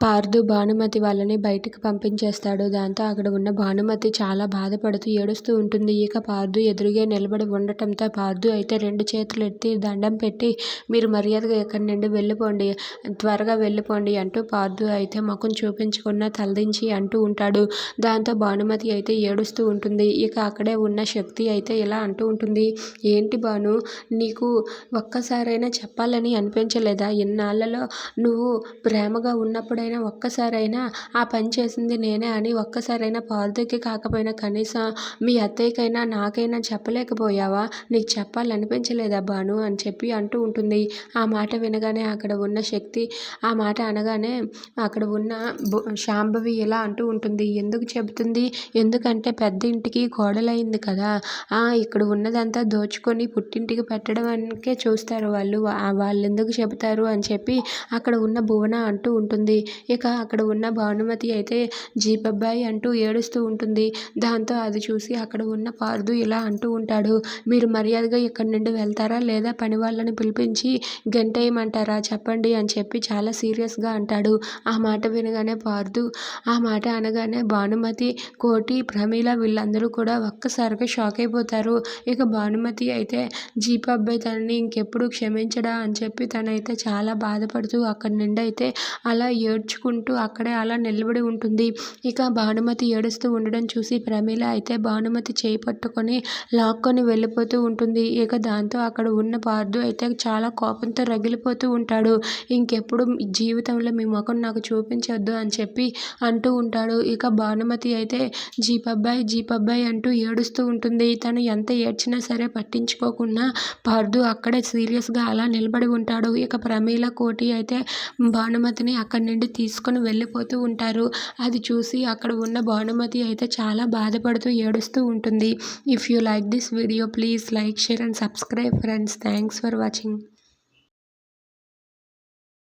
పార్దు భానుమతి వాళ్ళని బయటికి పంపించేస్తాడు. దాంతో అక్కడ ఉన్న భానుమతి చాలా బాధపడుతూ ఏడుస్తూ ఉంటుంది. ఇక పార్దు ఎదురుగా నిలబడి ఉండటంతో పార్దు అయితే రెండు చేతులు ఎత్తి దండం పెట్టి మీరు మర్యాదగా ఇక్కడి నుండి వెళ్ళిపోండి. త్వరగా వెళ్ళిపోండి అంటూ పార్దు అయితే ముఖం చూపించకుండా తలదించి అంటూ ఉంటాడు. దాంతో భానుమతి అయితే ఏడుస్తూ ఉంటుంది. ఇక అక్కడే ఉన్న శక్తి అయితే ఇలా అంటూ ఉంటుంది. ఏంటి భాను నీకు ఒక్కసారైనా చెప్పాలని అనిపించలేదా? ఇన్నాళ్ళలో నువ్వు ప్రేమగా ఉన్నప్పుడైనా ఒక్కసారైనా ఆ పని చేసింది నేనే అని ఒక్కసారైనా పార్దుకి కాకపోయినా కనీసం మీ అత్తయ్యకైనా నాకైనా చెప్పలేకపోయావా? నీకు చెప్పాలనిపించలేదా భాను అని చెప్పి అంటూ ఉంటుంది. ఆ మాట వినగానే అక్కడ ఉన్న శక్తి ఆ మాట అనగానే అక్కడ ఉన్న బు శాంభవి ఇలా అంటూ ఉంటుంది. ఎందుకు చెబుతుంది? ఎందుకంటే పెద్ద ఇంటికి కోడలైంది కదా! ఆ ఇక్కడ ఉన్నదంతా దోచుకొని పుట్టింటికి పెట్టడానికే చూస్తారు వాళ్ళు. వాళ్ళెందుకు చెబుతారు అని చెప్పి అక్కడ ఉన్న భువన అంటూ ఉంటుంది. ఇక అక్కడ ఉన్న భానుమతి అయితే జీపబ్బాయి అంటూ ఏడుస్తూ ఉంటుంది. దాంతో అది చూసి అక్కడ ఉన్న పార్దు ఇలా అంటూ ఉంటాడు. మీరు మర్యాదగా ఇక్కడి నుండి వెళ్తారా? లేదా పని వాళ్ళని పిలిపించి గంటేయమంటారా చెప్పండి అని చెప్పి చాలా సీరియస్గా అంటాడు. ఆ మాట వినగానే పార్దు ఆ మాట అనగానే భానుమతి, కోటి, ప్రమీల వీళ్ళందరూ కూడా ఒక్కసారిగా షాక్ అయిపోతారు. ఇక భానుమతి అయితే జీపబ్బాయి తనని ఇంకెప్పుడు క్షమించడా అని చెప్పి తనైతే చాలా బాధపడుతూ అక్కడి నుండి అయితే అలా ఏడ్చుకుంటూ అక్కడే అలా నిలబడి ఉంటుంది. ఇక భానుమతి ఏడుస్తూ ఉండడం చూసి ప్రమీల అయితే భానుమతి చేయి పట్టుకొని లాక్కొని వెళ్ళిపోతూ ఉంటుంది. ఇక దాంతో అక్కడ ఉన్న పార్దు అయితే చాలా కోపంతో రగిలిపోతూ ఉంటాడు. ఇంకెప్పుడు జీవితంలో మీ ముఖం నాకు చూపించొద్దు అని చెప్పి అంటూ ఉంటాడు. ఇక భానుమతి అయితే జీపబ్బాయి జీపబ్బాయి అంటూ ఏడుస్తూ ఉంటుంది. తను ఎంత ఏడ్చినా సరే పట్టించుకోకుండా పార్దు అక్కడే సీరియస్గా అలా నిలబడి ఉంటాడు. ఇక ప్రమీల, కోటి అయితే భానుమతిని అక్కడి నుండి తీసుకొని వెళ్ళిపోతూ ఉంటారు. అది చూసి అక్కడ ఉన్న భానుమతి అయితే చాలా బాధపడుతూ ఏడుస్తూ ఉంటుంది. If you like this video please like share and subscribe friends thanks for watching